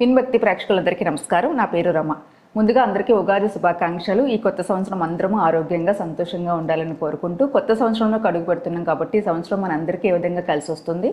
పిన్భక్తి ప్రేక్షకులందరికీ నమస్కారం. నా పేరు రమ. ముందుగా అందరికీ ఉగాది శుభాకాంక్షలు. ఈ కొత్త సంవత్సరం అందరము ఆరోగ్యంగా సంతోషంగా ఉండాలని కోరుకుంటూ కొత్త సంవత్సరంలో అడుగు పెడుతున్నాం కాబట్టి ఈ సంవత్సరం మన అందరికీ ఏ విధంగా కలిసి వస్తుంది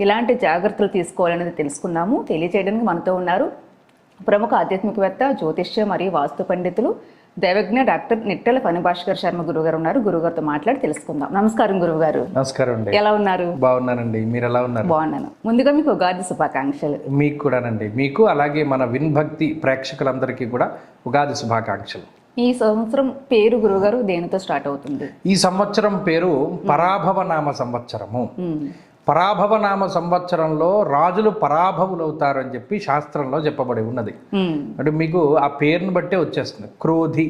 ఇలాంటి జాగ్రత్తలు తీసుకోవాలనేది తెలుసుకుందాము. తెలియచేయడానికి మనతో ఉన్నారు ప్రముఖ ఆధ్యాత్మికవేత్త జ్యోతిష్య మరియు వాస్తు పండితులు దైవజ్ఞ డాక్టర్ నిట్టెల ఫణిభాస్కర్ శర్మ గురుగారు ఉన్నారు. గురుగారితో మాట్లాడి తెలుసుకుందాం. నమస్కారం గురుగారు నమస్కారం అండి. ఎలా ఉన్నారు? బాగున్నానండి. మీరు ఎలా ఉన్నారు? బాగున్నాను. ముందుగా మీకు ఉగాది శుభాకాంక్షలు. మీకు కూడానండి. మీకు అలాగే మన విన్భక్తి ప్రేక్షకులందరికీ కూడా ఉగాది శుభాకాంక్షలు. ఈ సంవత్సరం పేరు గురుగారు దేనితో స్టార్ట్ అవుతుంది? ఈ సంవత్సరం పేరు పరాభవనామ సంవత్సరము. మ్మ్. పరాభవనామ సంవత్సరంలో రాజులు పరాభవులవుతారు అని చెప్పి శాస్త్రంలో చెప్పబడి ఉన్నది. అంటే మీకు ఆ పేరును బట్టే వచ్చేస్తుంది క్రోధి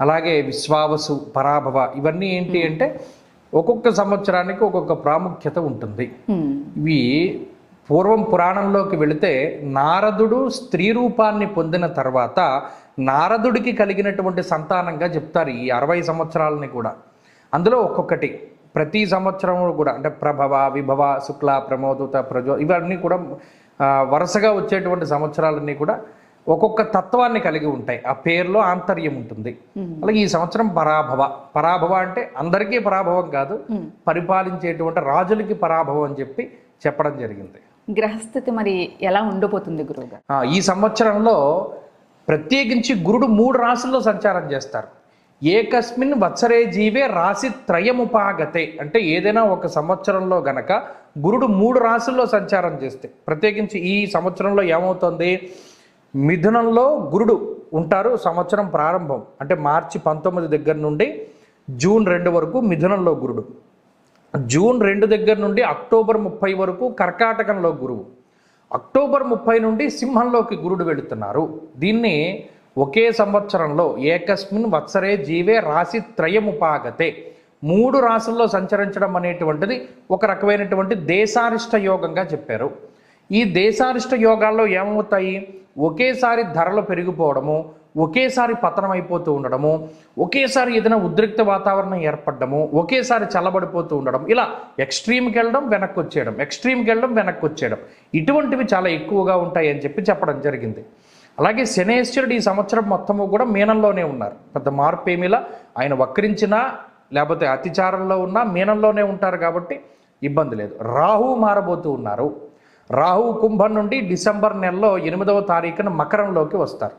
అలాగే విశ్వావసు పరాభవ ఇవన్నీ ఏంటి అంటే ఒక్కొక్క సంవత్సరానికి ఒక్కొక్క ప్రాముఖ్యత ఉంటుంది. ఇవి పూర్వం పురాణంలోకి వెళితే నారదుడు స్త్రీ రూపాన్ని పొందిన తర్వాత నారదుడికి కలిగినటువంటి సంతానంగా చెప్తారు ఈ అరవై సంవత్సరాలని కూడా అందులో ఒక్కొక్కటి ప్రతి సంవత్సరం కూడా అంటే ప్రభవ విభవ శుక్ల ప్రమోదుత ప్రజో ఇవన్నీ కూడా వరుసగా వచ్చేటువంటి సంవత్సరాలన్నీ కూడా ఒక్కొక్క తత్వాన్ని కలిగి ఉంటాయి. ఆ పేరులో ఆంతర్యం ఉంటుంది. అలాగే ఈ సంవత్సరం పరాభవ. పరాభవ అంటే అందరికీ పరాభవం కాదు. పరిపాలించేటువంటి రాజులకి పరాభవం అని చెప్పి చెప్పడం జరిగింది. గ్రహస్థితి మరి ఎలా ఉండబోతుంది గురువుగారు? ఆ, ఈ సంవత్సరంలో ప్రత్యేకించి గురుడు మూడు రాశుల్లో సంచారం చేస్తారు. ఏకస్మిన్ వత్సరే జీవే రాశి త్రయముపాగతే. అంటే ఏదైనా ఒక సంవత్సరంలో గనక గురుడు మూడు రాశుల్లో సంచారం చేస్తే ప్రత్యేకించి ఈ సంవత్సరంలో ఏమవుతుంది? మిథునంలో గురుడు ఉంటారు సంవత్సరం ప్రారంభం. అంటే మార్చి పంతొమ్మిది దగ్గర నుండి జూన్ రెండు వరకు మిథునంలో గురుడు. జూన్ రెండు దగ్గర నుండి అక్టోబర్ ముప్పై వరకు కర్కాటకంలో గురువు. అక్టోబర్ ముప్పై నుండి సింహంలోకి గురుడు వెళుతున్నారు. దీన్ని ఒకే సంవత్సరంలో ఏకస్మిన్ వత్సరే జీవే రాశి త్రయముపాగతే. మూడు రాసుల్లో సంచరించడం అనేటువంటిది ఒక రకమైనటువంటి దేశారిష్ట యోగంగా చెప్పారు. ఈ దేశారిష్ట యోగాల్లో ఏమవుతాయి? ఒకేసారి ధరలు పెరిగిపోవడము ఒకేసారి పతనం అయిపోతూ ఉండడము ఒకేసారి ఏదైనా ఉద్రిక్త వాతావరణం ఏర్పడడము ఒకేసారి చల్లబడిపోతూ ఉండడం ఇలా ఎక్స్ట్రీమ్కి వెళ్ళడం వెనక్కి వచ్చేయడం ఎక్స్ట్రీమ్కి వెళ్ళడం వెనక్కి వచ్చేయడం ఇటువంటివి చాలా ఎక్కువగా ఉంటాయి అని చెప్పి చెప్పడం జరిగింది. అలాగే శనేశ్వరుడు ఈ సంవత్సరం మొత్తము కూడా మీనంలోనే ఉన్నారు. పెద్ద మార్పు ఏమిలా ఆయన వక్రించినా లేకపోతే అతిచారంలో ఉన్నా మీనంలోనే ఉంటారు కాబట్టి ఇబ్బంది లేదు. రాహు మారబోతూ ఉన్నారు. రాహు కుంభం నుండి డిసెంబర్ నెలలో ఎనిమిదవ తారీఖున మకరంలోకి వస్తారు.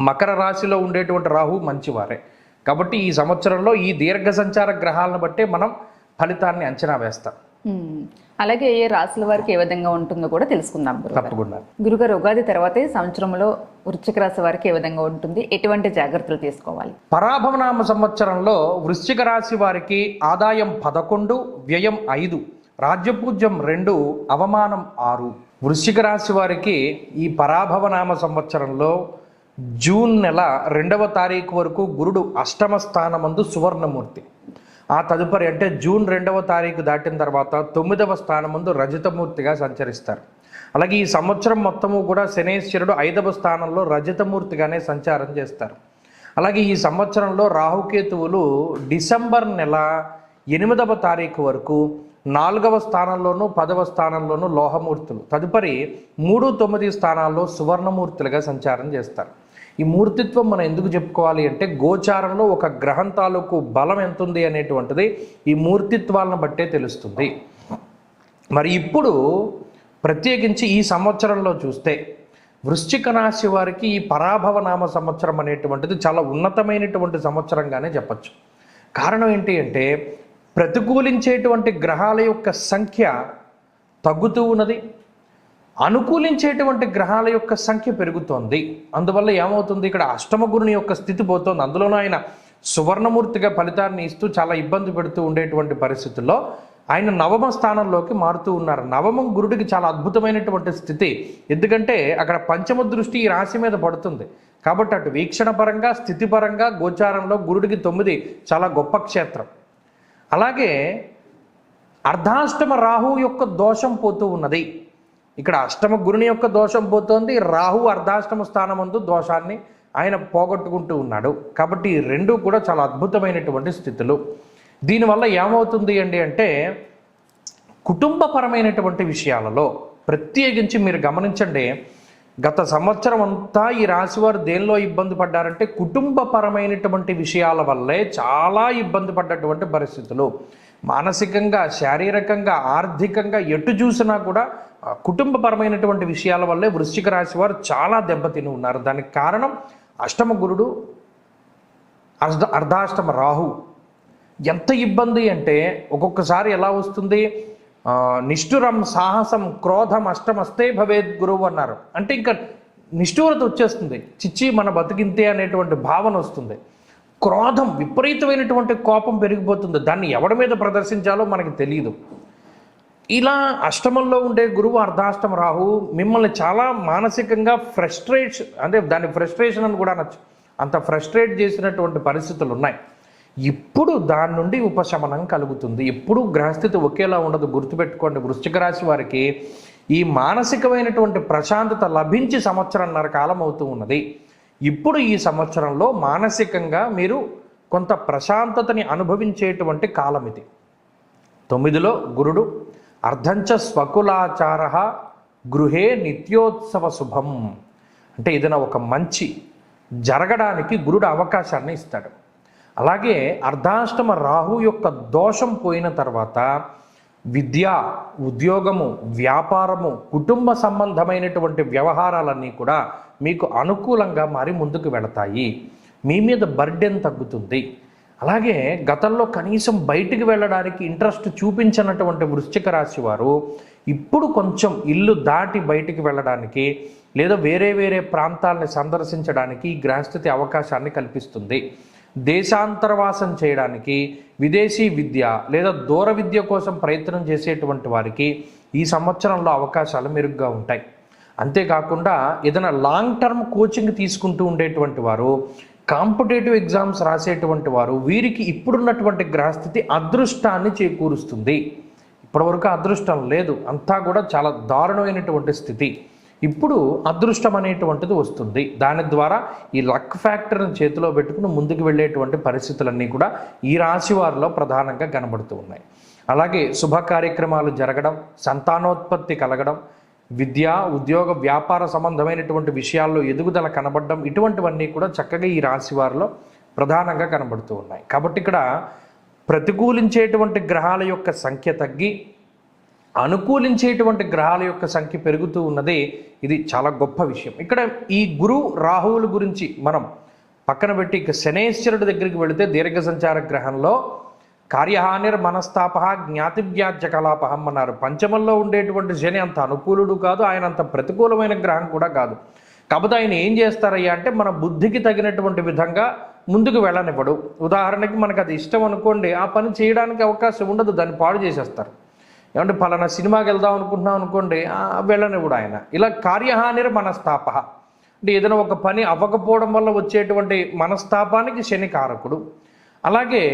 మకర రాశిలో ఉండేటువంటి రాహు మంచివారే. కాబట్టి ఈ సంవత్సరంలో ఈ దీర్ఘ సంచార గ్రహాలను బట్టే మనం ఫలితాన్ని అంచనా వేస్తాం. అలాగే ఏ రాశుల వారికి ఏ విధంగా ఉంటుందో కూడా తెలుసుకుందాం గురుగారు. తప్పకుండా. గురుగారు ఉగాది తర్వాతే సంవత్సరంలో వృశ్చిక రాశి వారికి ఏ విధంగా ఉంటుంది? ఎటువంటి జాగ్రత్తలు తీసుకోవాలి? పరాభవనామ సంవత్సరంలో వృశ్చిక రాశి వారికి ఆదాయం పదకొండు వ్యయం ఐదు రాజ్యపూజ్యం రెండు అవమానం ఆరు. వృశ్చిక రాశి వారికి ఈ పరాభవనామ సంవత్సరంలో జూన్ నెల రెండవ తారీఖు వరకు గురుడు అష్టమ స్థానమందు సువర్ణమూర్తి. ఆ తదుపరి అంటే జూన్ రెండవ తారీఖు దాటిన తర్వాత తొమ్మిదవ స్థానమందు రజతమూర్తిగా సంచరిస్తారు. అలాగే ఈ సంవత్సరం మొత్తము కూడా శనేశ్వరుడు ఐదవ స్థానంలో రజతమూర్తిగానే సంచారం చేస్తారు. అలాగే ఈ సంవత్సరంలో రాహుకేతువులు డిసెంబర్ నెల ఎనిమిదవ తారీఖు వరకు నాలుగవ స్థానంలోనూ పదవ స్థానంలోనూ లోహమూర్తులు తదుపరి మూడు తొమ్మిది స్థానాల్లో సువర్ణమూర్తులుగా సంచారం చేస్తారు. ఈ మూర్తిత్వం మనం ఎందుకు చెప్పుకోవాలి అంటే గోచారంలో ఒక గ్రహం తాలూకు బలం ఎంత ఉంది అనేటువంటిది ఈ మూర్తిత్వాలను బట్టే తెలుస్తుంది. మరి ఇప్పుడు ప్రత్యేకించి ఈ సంవత్సరంలో చూస్తే వృశ్చిక రాశి వారికి ఈ పరాభవ నామ సంవత్సరం అనేటువంటిది చాలా ఉన్నతమైనటువంటి సంవత్సరంగానే చెప్పచ్చు. కారణం ఏంటి అంటే ప్రతికూలించేటువంటి గ్రహాల యొక్క సంఖ్య తగ్గుతూ ఉన్నది. అనుకూలించేటువంటి గ్రహాల యొక్క సంఖ్య పెరుగుతోంది. అందువల్ల ఏమవుతుంది? ఇక్కడ అష్టమ గురుని యొక్క స్థితి పోతోంది. అందులోనూ ఆయన సువర్ణమూర్తిగా ఫలితాన్ని ఇస్తూ చాలా ఇబ్బంది పెడుతూ ఉండేటువంటి పరిస్థితుల్లో ఆయన నవమ స్థానంలోకి మారుతూ ఉన్నారు. నవమం గురుడికి చాలా అద్భుతమైనటువంటి స్థితి. ఎందుకంటే అక్కడ పంచమ దృష్టి ఈ రాశి మీద పడుతుంది. కాబట్టి అటు వీక్షణ పరంగా స్థితి పరంగా గోచారంలో గురుడికి తొమ్మిది చాలా గొప్ప క్షేత్రం. అలాగే అర్ధాష్టమ రాహు యొక్క దోషం పోతూ ఉన్నది. ఇక్కడ అష్టమ గురుని యొక్క దోషం పోతోంది. రాహు అర్ధాష్టమ స్థానమందు దోషాన్ని ఆయన పోగొట్టుకుంటూ ఉన్నాడు. కాబట్టి ఈ రెండు కూడా చాలా అద్భుతమైనటువంటి స్థితులు. దీనివల్ల ఏమవుతుంది అండి అంటే కుటుంబపరమైనటువంటి విషయాలలో ప్రత్యేకించి మీరు గమనించండి. గత సంవత్సరం అంతా ఈ రాశి వారు దేనిలో ఇబ్బంది పడ్డారంటే కుటుంబపరమైనటువంటి విషయాల వల్లే చాలా ఇబ్బంది పడ్డటువంటి పరిస్థితులు. మానసికంగా శారీరకంగా ఆర్థికంగా ఎటు చూసినా కూడా కుటుంబపరమైనటువంటి విషయాల వల్లే వృశ్చిక రాశి వారు చాలా దెబ్బతిని ఉన్నారు. దానికి కారణం అష్టమ గురుడు అర్ధ అర్ధాష్టమ రాహు. ఎంత ఇబ్బంది అంటే ఒక్కొక్కసారి ఎలా వస్తుంది? నిష్ఠురం సాహసం క్రోధం అష్టమస్తే భవేద్ గురువు అన్నారు. అంటే ఇంకా నిష్ఠూరత వచ్చేస్తుంది. చిచ్చి మన బతికింతే అనేటువంటి భావన వస్తుంది. క్రోధం విపరీతమైనటువంటి కోపం పెరిగిపోతుంది. దాన్ని ఎవడి మీద ప్రదర్శించాలో మనకి తెలియదు ఇలా అష్టమంలో ఉండే గురువు అర్ధాష్టమ రాహు మిమ్మల్ని చాలా మానసికంగా ఫ్రస్ట్రేషన్ అంటే దాన్ని ఫ్రస్ట్రేషన్ అని కూడా అనొచ్చు. అంత ఫ్రస్ట్రేట్ చేసినటువంటి పరిస్థితులు ఉన్నాయి. ఇప్పుడు దాని నుండి ఉపశమనం కలుగుతుంది. ఎప్పుడు గ్రహస్థితి ఒకేలా ఉండదు. గుర్తుపెట్టుకోండి వృశ్చిక రాశి వారికి ఈ మానసికమైనటువంటి ప్రశాంతత లభించి సంవత్సరంన్నర కాలం అవుతూ ఉన్నది. ఇప్పుడు ఈ సంవత్సరంలో మానసికంగా మీరు కొంత ప్రశాంతతని అనుభవించేటువంటి కాలం ఇది. తొమ్మిదిలో గురుడు అర్ధంచ స్వకులాచార గృహే నిత్యోత్సవ శుభం. అంటే ఏదైనా ఒక మంచి జరగడానికి గురుడు అవకాశాన్ని ఇస్తాడు. అలాగే అర్ధాష్టమ రాహు యొక్క దోషం పోయిన తర్వాత విద్య ఉద్యోగము వ్యాపారము కుటుంబ సంబంధమైనటువంటి వ్యవహారాలన్నీ కూడా మీకు అనుకూలంగా మారి ముందుకు వెళతాయి. మీ మీద బర్డెన్ తగ్గుతుంది. అలాగే గతంలో కనీసం బయటికి వెళ్ళడానికి ఇంట్రెస్ట్ చూపించినటువంటి వృశ్చిక రాశి వారు ఇప్పుడు కొంచెం ఇల్లు దాటి బయటికి వెళ్ళడానికి లేదా వేరే వేరే ప్రాంతాలని సందర్శించడానికి ఈ గ్రహస్థితి అవకాశాన్ని కల్పిస్తుంది. దేశాంతరవాసం చేయడానికి విదేశీ విద్య లేదా దూర విద్య కోసం ప్రయత్నం చేసేటువంటి వారికి ఈ సంవత్సరంలో అవకాశాలు మెరుగ్గా ఉంటాయి. అంతేకాకుండా ఏదైనా లాంగ్ టర్మ్ కోచింగ్ తీసుకుంటూ ఉండేటువంటి వారు కాంపిటేటివ్ ఎగ్జామ్స్ రాసేటువంటి వారు వీరికి ఇప్పుడున్నటువంటి గ్రహస్థితి అదృష్టాన్ని చేకూరుస్తుంది. ఇప్పటివరకు అదృష్టం లేదు. అంతా కూడా చాలా దారుణమైనటువంటి స్థితి. ఇప్పుడు అదృష్టం అనేటువంటిది వస్తుంది. దాని ద్వారా ఈ లక్ ఫ్యాక్టర్ని చేతిలో పెట్టుకుని ముందుకు వెళ్ళేటువంటి పరిస్థితులన్నీ కూడా ఈ రాశి వారిలో ప్రధానంగా కనబడుతూ ఉన్నాయి. అలాగే శుభ కార్యక్రమాలు జరగడం సంతానోత్పత్తి కలగడం విద్య ఉద్యోగ వ్యాపార సంబంధమైనటువంటి విషయాల్లో ఎదుగుదల కనబడడం ఇటువంటివన్నీ కూడా చక్కగా ఈ రాశి వారిలో ప్రధానంగా కనబడుతూ ఉన్నాయి. కాబట్టి ఇక్కడ ప్రతికూలించేటువంటి గ్రహాల యొక్క సంఖ్య తగ్గి అనుకూలించేటువంటి గ్రహాల యొక్క సంఖ్య పెరుగుతూ ఉన్నది. ఇది చాలా గొప్ప విషయం. ఇక్కడ ఈ గురు రాహువుల గురించి మనం పక్కన పెట్టి ఇక శనేశ్వరుడి దగ్గరికి వెళితే దీర్ఘ సంచార గ్రహంలో కార్యహానిర్ మనస్తాప జ్ఞాతివ్యాజ్య కలాపహం అన్నారు. పంచమంలో ఉండేటువంటి శని అంత అనుకూలుడు కాదు ఆయన అంత ప్రతికూలమైన గ్రహం కూడా కాదు. కాకపోతే ఆయన ఏం చేస్తారయ్యా అంటే మన బుద్ధికి తగినటువంటి విధంగా ముందుకు వెళ్ళనివ్వడు. ఉదాహరణకి మనకు అది ఇష్టం అనుకోండి ఆ పని చేయడానికి అవకాశం ఉండదు దాన్ని పాడు చేసేస్తారు. ఏమంటే పలానా సినిమాకి వెళ్దాం అనుకుంటున్నాం అనుకోండి వెళ్ళనివ్వడు ఆయన. ఇలా కార్యహానిర మనస్తాప. అంటే ఏదైనా ఒక పని అవ్వకపోవడం వల్ల వచ్చేటువంటి మనస్తాపానికి శని కారకుడు. అలాగే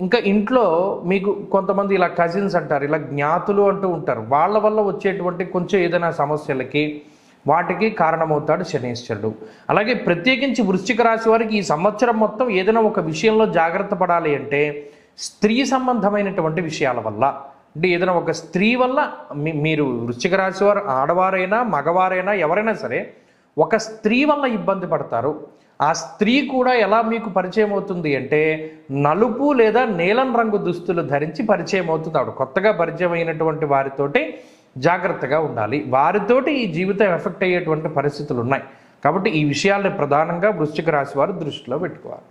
ఇంకా ఇంట్లో మీకు కొంతమంది ఇలా కజిన్స్ అంటారు ఇలా జ్ఞాతులు అంటూ ఉంటారు. వాళ్ళ వల్ల వచ్చేటువంటి కొంచెం ఏదైనా సమస్యలకి వాటికి కారణమవుతాడు శనీశ్వరుడు. అలాగే ప్రత్యేకించి వృశ్చిక రాశి వారికి ఈ సంవత్సరం మొత్తం ఏదైనా ఒక విషయంలో జాగ్రత్త పడాలి అంటే స్త్రీ సంబంధమైనటువంటి విషయాల వల్ల. అంటే ఏదైనా ఒక స్త్రీ వల్ల మీ- మీరు వృశ్చిక రాశి వారు ఆడవారైనా మగవారైనా ఎవరైనా సరే ఒక స్త్రీ వల్ల ఇబ్బంది పడతారు. ఆ స్త్రీ కూడా ఎలా మీకు పరిచయం అవుతుంది అంటే నలుపు లేదా నీలం రంగు దుస్తులు ధరించి పరిచయం అవుతుంది. ఆవిడ కొత్తగా పరిచయం అయినటువంటి వారితోటి జాగ్రత్తగా ఉండాలి. వారితోటి ఈ జీవితం ఎఫెక్ట్ అయ్యేటువంటి పరిస్థితులు ఉన్నాయి. కాబట్టి ఈ విషయాల్ని ప్రధానంగా వృశ్చిక రాశి వారు దృష్టిలో పెట్టుకోవాలి.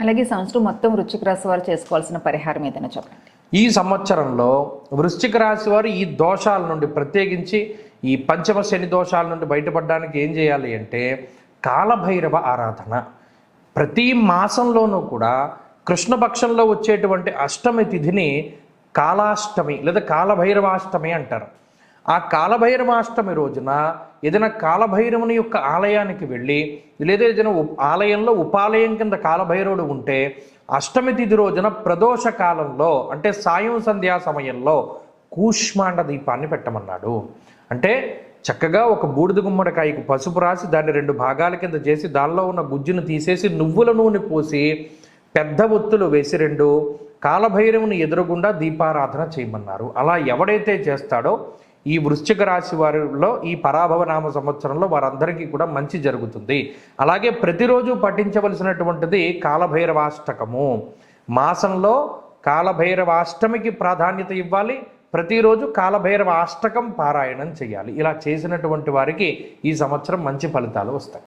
అలాగే సంవత్సరం మొత్తం వృశ్చిక రాశి వారు చేసుకోవాల్సిన పరిహారం ఏదైనా చెప్పండి. ఈ సంవత్సరంలో వృశ్చిక రాశి వారు ఈ దోషాల నుండి ప్రత్యేకించి ఈ పంచమ శని దోషాల నుండి బయటపడడానికి ఏం చేయాలి అంటే కాలభైరవ ఆరాధన. ప్రతి మాసంలోనూ కూడా కృష్ణపక్షంలో వచ్చేటువంటి అష్టమి తిథిని కాలాష్టమి లేదా కాలభైరవాష్టమి అంటారు. ఆ కాలభైరవాష్టమి రోజున ఏదైనా కాలభైరవుని యొక్క ఆలయానికి వెళ్ళి లేదా ఏదైనా ఆలయంలో ఉపాలయం కింద కాలభైరవుడు ఉంటే అష్టమి తిథి రోజున ప్రదోష కాలంలో అంటే సాయం సంధ్యా సమయంలో కూష్మాండ దీపాన్ని పెట్టమన్నాడు. అంటే చక్కగా ఒక బూడిద గుమ్మడికాయకు పసుపు రాసి దాన్ని రెండు భాగాల కింద చేసి దానిలో ఉన్న గుజ్జును తీసేసి నువ్వుల నూనె పోసి పెద్ద ఒత్తులు వేసి రెండు కాలభైరవుని ఎదురుగుండా దీపారాధన చేయమన్నారు. అలా ఎవడైతే చేస్తాడో ఈ వృశ్చిక రాశి వారిలో ఈ పరాభవ నామ సంవత్సరంలో వారందరికీ కూడా మంచి జరుగుతుంది. అలాగే ప్రతిరోజు పఠించవలసినటువంటిది కాలభైరవాష్టకము. మాసంలో కాలభైరవాష్టమికి ప్రాధాన్యత ఇవ్వాలి. ప్రతిరోజు కాలభైరవ అష్టకం పారాయణం చేయాలి. ఇలా చేసినటువంటి వారికి ఈ సంవత్సరం మంచి ఫలితాలు వస్తాయి.